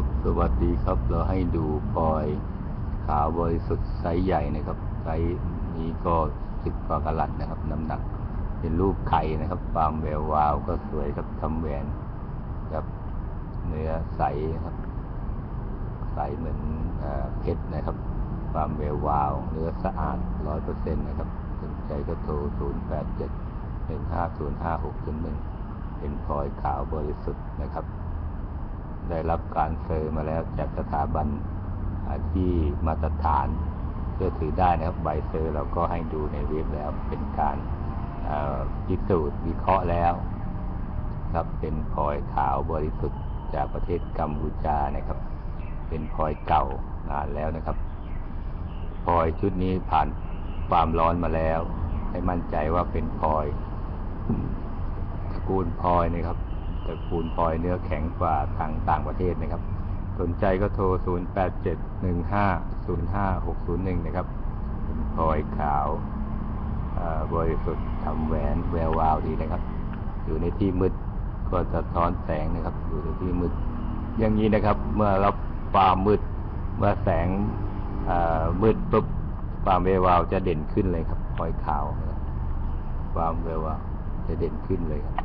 ครับสวัสดีครับ เราให้ดูพลอยขาวบริสุทธิ์ไซส์ใหญ่นะครับไซส์นี้ก็สิบกว่ากะลัดนะครับ น้ำหนัก เป็นรูปไข่นะครับปามแวววาวก็สวยครับทำแหวนกับเนื้อใสครับ ใสเหมือนเอเพชรนะครับปามแวววาว เนื้อสะอาดร้อยเปอร์เซ็นต์นะครับสนใจก็โทรศูนย์แปดเจ็ดหนึ่งห้าศูนย์ห้าหกศูนย์หนึ่งเป็นพลอยขาวบริสุทธิ์นะครับ ได้รับการเซอร์มาแล้วจากสถาบันอาที่มาตรฐานเชื่อถือได้นะครับใบเซอร์เราก็ให้ดูในเว็บแล้วเป็นการพิสูจน์วิเคราะห์แล้วครับเป็นพลอยขาวบริสุทธิ์จากประเทศกัมพูชานะครับ เป็นพลอยเก่านานแล้วนะครับพลอยชุดนี้ผ่านความร้อนมาแล้ว ให้มั่นใจว่าเป็นพลอยตระกูลพลอยนะครับ ตระกูลพลอยเนื้อแข็งกว่าทางต่างประเทศนะครับ สนใจก็โทร 0 8 7 1 5 0 5 6 0 1 นะครับป็นพลอยขาวบริสุทธิ์ทำแหวนแวววาวดีนะครับ อยู่ในที่มืดก็จะท้อนแสงนะครับ อยู่ในที่มืด อย่างนี้นะครับ เมื่อรับความมืด เมื่อแสงมืดปุ๊บความแวววาวจะเด่นขึ้นเลยครับพลอยขาวครับความแวววาวจะเด่นขึ้นเลยครับ